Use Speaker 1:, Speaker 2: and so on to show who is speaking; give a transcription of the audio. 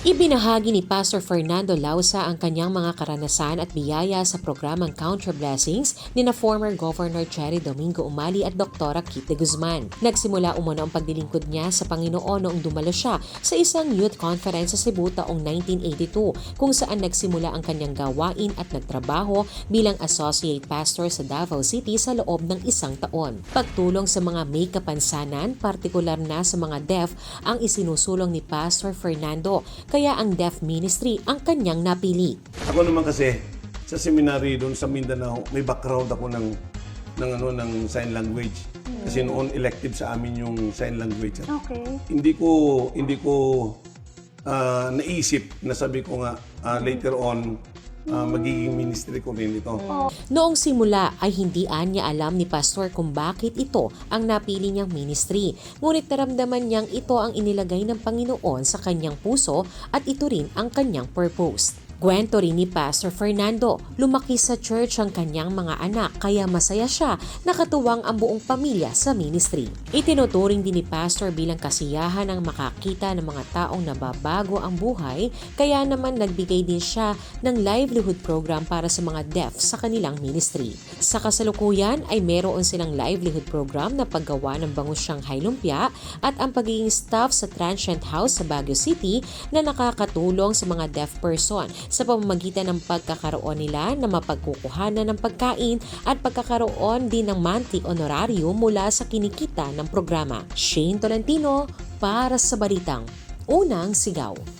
Speaker 1: Ibinahagi ni Pastor Fernando Lausa ang kanyang mga karanasan at biyaya sa programang Count Your Blessings ni na former Governor Cherry Domingo Umali at Dr. Kit de Guzman. Nagsimula umano ang paglilingkod niya sa Panginoon noong dumalo siya sa isang youth conference sa Cebu taong 1982 kung saan nagsimula ang kanyang gawain at nagtrabaho bilang associate pastor sa Davao City sa loob ng isang taon. Pagtulong sa mga may kapansanan, partikular na sa mga deaf, ang isinusulong ni Pastor Fernando kaya ang deaf ministry ang kanyang napili.
Speaker 2: Ako naman kasi sa seminary doon sa Mindanao, may background ako ng ng ano ng sign language. Kasi noon elective sa amin yung sign language.
Speaker 3: Okay.
Speaker 2: Hindi ko hindi ko ah, naisip na sabi ko nga ah, later on ah, magiging ministry ko rin ito.
Speaker 1: Noong simula ay hindi anya alam ni Pastor kung bakit ito ang napili niyang ministry. Ngunit naramdaman niyang ito ang inilagay ng Panginoon sa kanyang puso at ito rin ang kanyang purpose. Kwento rin ni Pastor Fernando, lumaki sa church ang kanyang mga anak kaya masaya siya nakatuwang ang buong pamilya sa ministry. Itinuturing din ni Pastor bilang kasiyahan ang makakita ng mga taong nababago ang buhay kaya naman nagbigay din siya ng livelihood program para sa mga deaf sa kanilang ministry. Sa kasalukuyan ay meron silang livelihood program na paggawa ng bangus Shanghai at ang pagiging staff sa Transient House sa Baguio City na nakakatulong sa mga deaf person sa pamamagitan ng pagkakaroon nila na mapagkukuhanan ng pagkain at pagkakaroon din ng monthly honorario mula sa kinikita ng programa. Shane Tolentino para sa Balitang Unang Sigaw.